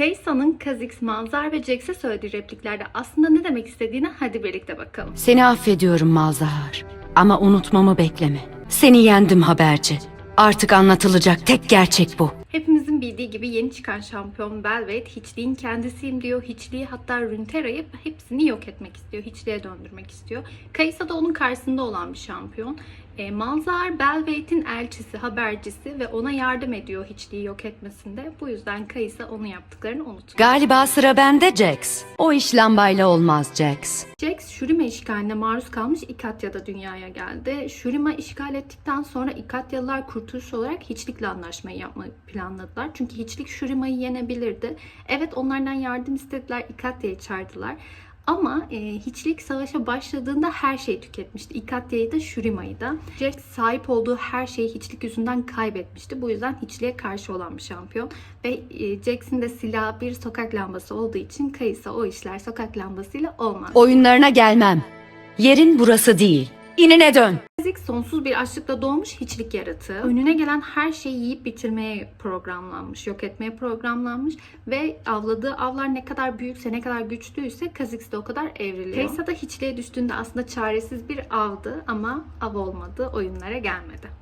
Kayısa'nın Kha'Zix, Manzar ve Jax'e söylediği repliklerde aslında ne demek istediğini hadi birlikte bakalım. Seni affediyorum Malzahar. Ama unutmamı bekleme. Seni yendim haberci. Artık anlatılacak tek gerçek bu. Hepimizin bildiği gibi yeni çıkan şampiyon Velvet hiçliğin kendisiyim diyor. Hiçliği hatta Runeterra'yı hepsini yok etmek istiyor. Hiçliğe döndürmek istiyor. Kayısa da onun karşısında olan bir şampiyon. E, Malzahar Velvet'in elçisi, habercisi ve ona yardım ediyor hiçliği yok etmesinde. Bu yüzden Kayısa onun yaptıklarını unutmuyor. Galiba sıra bende Jax. O iş lambayla olmaz Jax. Jax, Shurima işgaline maruz kalmış İkatya'da dünyaya geldi. Shurima işgal ettikten sonra İkatyalılar kurtuluş olarak hiçlikle anlaşmayı yapmayı planladılar. Çünkü hiçlik Shurima'yı yenebilirdi. Evet onlardan yardım istediler, İkatya'yı çağırdılar. Ama e, hiçlik savaşa başladığında her şeyi tüketmişti. İkatya'yı da Shurima'yı da. Jax sahip olduğu her şeyi hiçlik yüzünden kaybetmişti. Bu yüzden hiçliğe karşı olan bir şampiyon. Ve e, Jax'in de silahı bir sokak lambası olduğu için Kayısa o işler sokak lambasıyla olmaz. Oyunlarına gelmem. Yerin burası değil. İnine dön. Sonsuz bir açlıkla doğmuş hiçlik yaratığı. Önüne gelen her şeyi yiyip bitirmeye programlanmış, yok etmeye programlanmış ve avladığı avlar ne kadar büyükse, ne kadar güçlüyse Kha'Zix de o kadar evriliyor. Kaysa da hiçliğe düştüğünde aslında çaresiz bir avdı ama av olmadı, oyunlara gelmedi.